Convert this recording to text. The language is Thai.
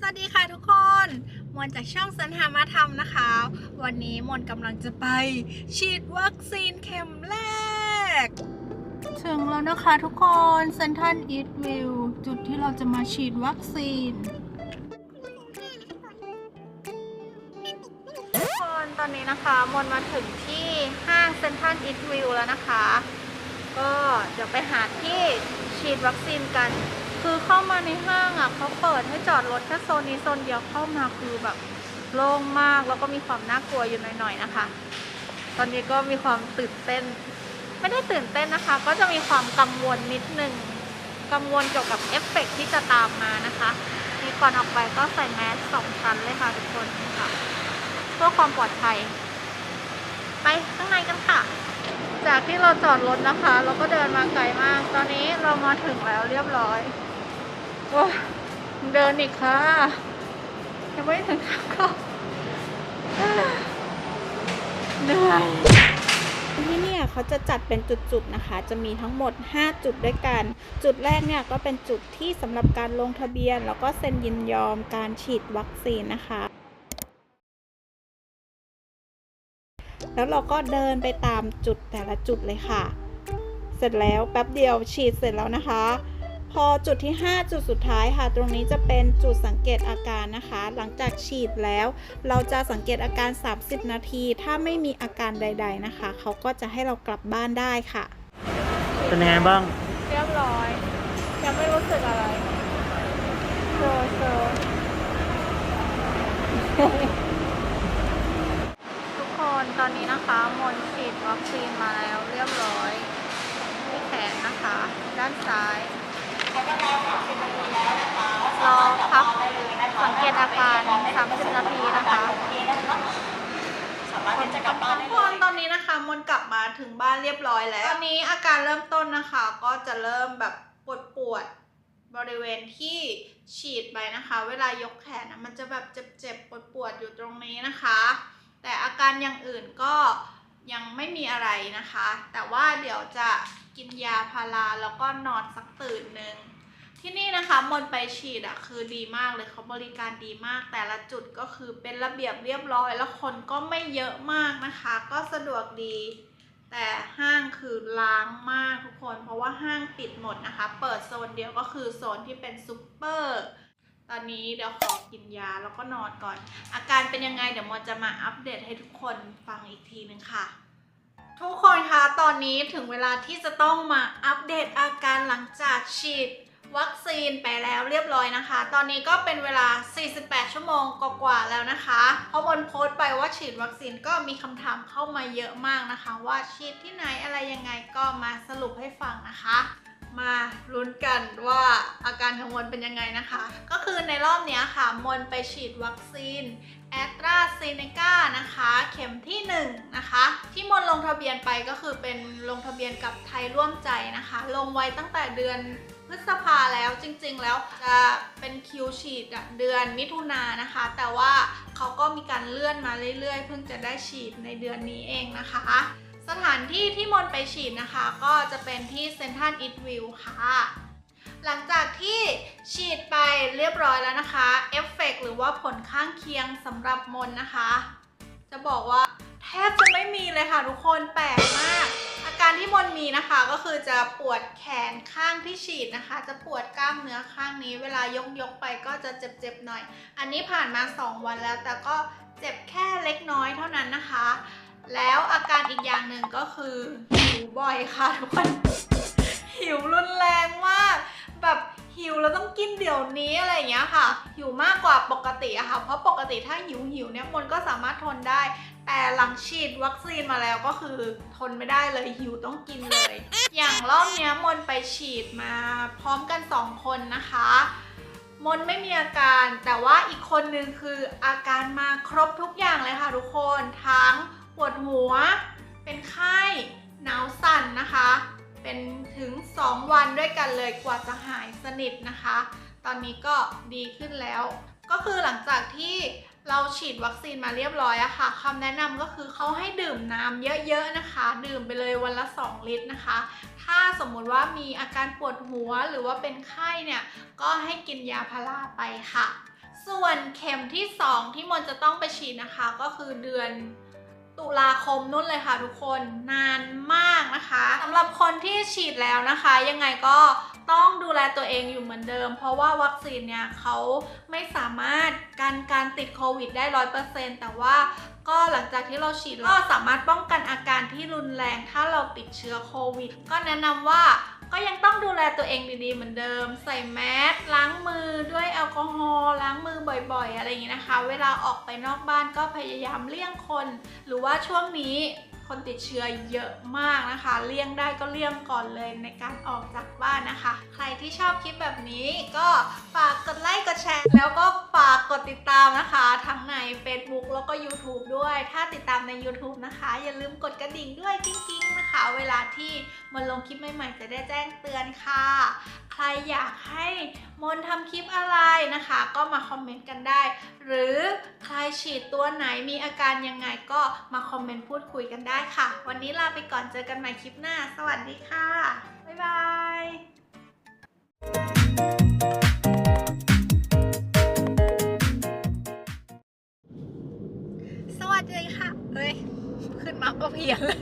สวัสดีค่ะทุกคน มวลจากช่องสันหามาทำนะคะ วันนี้มวลกำลังจะไป ฉีดวัคซีนเข็มแรก ถึงแล้วนะคะทุกคนเซนทันอีทวิวจุดที่เราจะมาฉีดวัคซีนทุกคนตอนนี้นะคะมนมาถึงที่ห้างเซ็นทรัลอีทวิวแล้วนะคะ ก็เดี๋ยวไปหาที่ฉีดวัคซีนกัน คือเข้ามาในห้างอะเขาเปิดให้จอดรถแค่โซนนี้โซนเดียวเข้ามาคือแบบโล่งมากแล้วก็มีความน่ากลัวอยู่หน่อยๆนะคะ ตอนนี้ก็มีความตื่นเต้น ไม่ได้ตื่นเต้นนะคะ ก็จะมีความกังวลนิดนึงกังวลเกี่ยวกับเอฟเฟกต์ที่จะตามมานะคะนี่ก่อนออกไปก็ใส่แมสสองชั้นเลยค่ะทุกคนค่ะเพื่อความปลอดภัย ไปข้างในกันค่ะ จากที่เราจอดรถนะคะ เราก็เดินมาไกลมาก ตอนนี้เรามาถึงแล้วเรียบร้อย ว้าเดินอีกค่ะ ยังไม่ถึงทางเข้าเหนื่อยที่นี่เขาจะจัดเป็นจุดๆนะคะ จะมีทั้งหมด 5 จุดด้วยกัน จุดแรกเนี่ยก็เป็นจุดที่สำหรับการลงทะเบียน แล้วก็เซ็นยินยอมการฉีดวัคซีนนะคะแล้วเราก็เดินไปตามจุดแต่ละจุดเลยค่ะ เสร็จแล้วแป๊บเดียวฉีดเสร็จแล้วนะคะ พอจุดที่ 5 จุดสุดท้ายค่ะ ตรงนี้จะเป็นจุดสังเกตอาการนะคะ หลังจากฉีดแล้ว เราจะสังเกตอาการ 30 นาที ถ้าไม่มีอาการใด ๆนะคะ เขาก็จะให้เรากลับบ้านได้ค่ะ เป็นยังไงบ้าง เรียบร้อย ยังไม่รู้สึกอะไรโซโซทุกคนตอนนี้นะคะมนต์ฉีดวัคซีนมาแล้วเรียบร้อยที่แขนนะคะ ด้านซ้าย รอพักสังเกตอาการ30นาทีนะคะทุกคนตอนนี้นะคะมนต์กลับมาถึงบ้านเรียบร้อยแล้ว ตอนนี้อาการเริ่มต้นนะคะ ก็จะเริ่มแบบปวดปวดๆบริเวณที่ฉีดไปนะคะ เวลายกแขนนะมันจะแบบเจ็บๆปวดปวดๆอยู่ตรงนี้นะคะ แต่อาการอย่างอื่นก็ยังไม่มีอะไรนะคะ แต่ว่าเดี๋ยวจะกินยาพาราแล้วก็นอนสักตื่นหนึ่ง ที่นี่นะคะมนไปฉีดอะคือดีมากเลยเขาบริการดีมาก แต่ละจุดก็คือเป็นระเบียบเรียบร้อย แล้วคนก็ไม่เยอะมากนะคะ ก็สะดวกดี แต่ห้างคือล้างมากทุกคน เพราะว่าห้างปิดหมดนะคะ เปิดโซนเดียวก็คือโซนที่เป็นซูเปอร์ตอนนี้เดี๋ยวขอกินยาแล้วก็นอนก่อน อาการเป็นยังไงเดี๋ยวมนจะมาอัปเดตให้ทุกคนฟังอีกทีนึงค่ะ ทุกคนคะตอนนี้ถึงเวลาที่จะต้องมาอัปเดตอาการหลังจากฉีด วัคซีนไปแล้วเรียบร้อยนะคะ ตอนนี้ก็เป็นเวลา 48 ชั่วโมงกว่าๆแล้วนะคะเพราะบนโพสต์ไปว่าฉีดวัคซีนก็มีคำถามเข้ามาเยอะมากนะคะ ว่าฉีดที่ไหนอะไรยังไงก็มาสรุปให้ฟังนะคะ มาลุ้นกันว่าอาการของมนเป็นยังไงนะคะ ก็คือในรอบนี้ค่ะ มนไปฉีดวัคซีนแอตราเซเนกานะคะ เข็มที่1นะคะ ที่มนลงทะเบียนไปก็คือเป็นลงทะเบียนกับไทยร่วมใจนะคะ ลงไว้ตั้งแต่เดือน พฤษภาแล้วจริงๆแล้วจะเป็นคิวฉีดเดือนมิถุนายนนะคะ แต่ว่าเขาก็มีการเลื่อนมาเรื่อยๆ เพิ่งจะได้ฉีดในเดือนนี้เองนะคะ สถานที่ที่มนไปฉีดนะคะ ก็จะเป็นที่เซนทันอิทวิวค่ะหลังจากที่ฉีดไปเรียบร้อยแล้วนะคะเอฟเฟกต์หรือว่าผลข้างเคียงสำหรับมนนะคะ จะบอกว่าแทบจะไม่มีเลยค่ะทุกคนแปลกมาก การที่มนมีนะคะก็คือจะปวดแขนข้างที่ฉีดนะคะ จะปวดกล้ามเนื้อข้างนี้ เวลายกยกไปก็จะเจ็บๆหน่อย อันนี้ผ่านมา 2 วันแล้ว แต่ก็เจ็บแค่เล็กน้อยเท่านั้นนะคะ แล้วอาการอีกอย่างหนึ่งก็คือหิวบ่อยค่ะทุกคนหิวรุนแรงมากแบบ หิวแล้วต้องกินเดี๋ยวนี้อะไรอย่างเงี้ยค่ะ หิวมากกว่าปกติอะค่ะ เพราะปกติถ้าหิวหิวเนี่ยมนก็สามารถทนได้ แต่หลังฉีดวัคซีนมาแล้วก็คือทนไม่ได้เลยหิวต้องกินเลย อย่างรอบเนี้ยมนไปฉีดมาพร้อมกันสองคนนะคะมนไม่มีอาการแต่ว่าอีกคนนึงคืออาการมาครบทุกอย่างเลยค่ะทุกคนทั้งปวดหัว เป็นไข้ เป็นถึง 2 วันด้วยกันเลยกว่าจะหายสนิทนะคะ ตอนนี้ก็ดีขึ้นแล้ว ก็คือหลังจากที่เราฉีดวัคซีนมาเรียบร้อยอะค่ะคำแนะนำก็คือเขาให้ดื่มน้ำเยอะๆนะคะ ดื่มไปเลยวันละ 2 ลิตรนะคะ ถ้าสมมุติว่ามีอาการปวดหัวหรือว่าเป็นไข้เนี่ย ก็ให้กินยาพาราไปค่ะสส่วนเข็มที่ 2 ที่มนจะต้องไปฉีดนะคะ ก็คือเดือน ตุลาคมนุ่นเลยค่ะทุกคนนานมากนะคะสำหรับคนที่ฉีดแล้วนะคะ ยังไงก็ต้องดูแลตัวเองอยู่เหมือนเดิม เพราะว่าวัคซีนเนี่ยเขาไม่สามารถกันการติดโควิดได้ร้อยเปอร์เซ็นต์แต่ว่าก็หลังจากที่เราฉีดก็สามารถป้องกันอาการที่รุนแรงถ้าเราติดเชื้อโควิด ก็แนะนำว่า ก็ยังต้องดูแลตัวเองดีๆเหมือนเดิม ใส่แมสล้างมือด้วยแอลกอฮอล์ล้างมือบ่อยๆ อะไรอย่างนี้นะคะ เวลาออกไปนอกบ้านก็พยายามเลี่ยงคน หรือว่าช่วงนี้ คนติดเชื้อเยอะมากนะคะ เลี่ยงได้ก็เลี่ยงก่อนเลยในการออกจากบ้านนะคะ ใครที่ชอบคลิปแบบนี้ก็ฝากกดไลค์กดแชร์ แล้วก็ฝากกดติดตามนะคะ ทั้งใน Facebook แล้วก็ YouTube ด้วย ถ้าติดตามใน YouTube นะคะ อย่าลืมกดกระดิ่งด้วยกิ้งๆนะคะ เวลาที่มันลงคลิปใหม่ๆ จะได้แจ้งเตือนค่ะ ใครอยากให้มนทำคลิปอะไรนะคะ ก็มาคอมเมนต์กันได้ หรือใครฉีดตัวไหนมีอาการยังไงก็มาคอมเมนต์พูดคุยกันได้ค่ะ วันนี้ลาไปก่อนเจอกันใหม่คลิปหน้า สวัสดีค่ะ บ๊ายบายสวัสดีค่ะ เฮ้ย ขึ้นมาก็เพียนเลย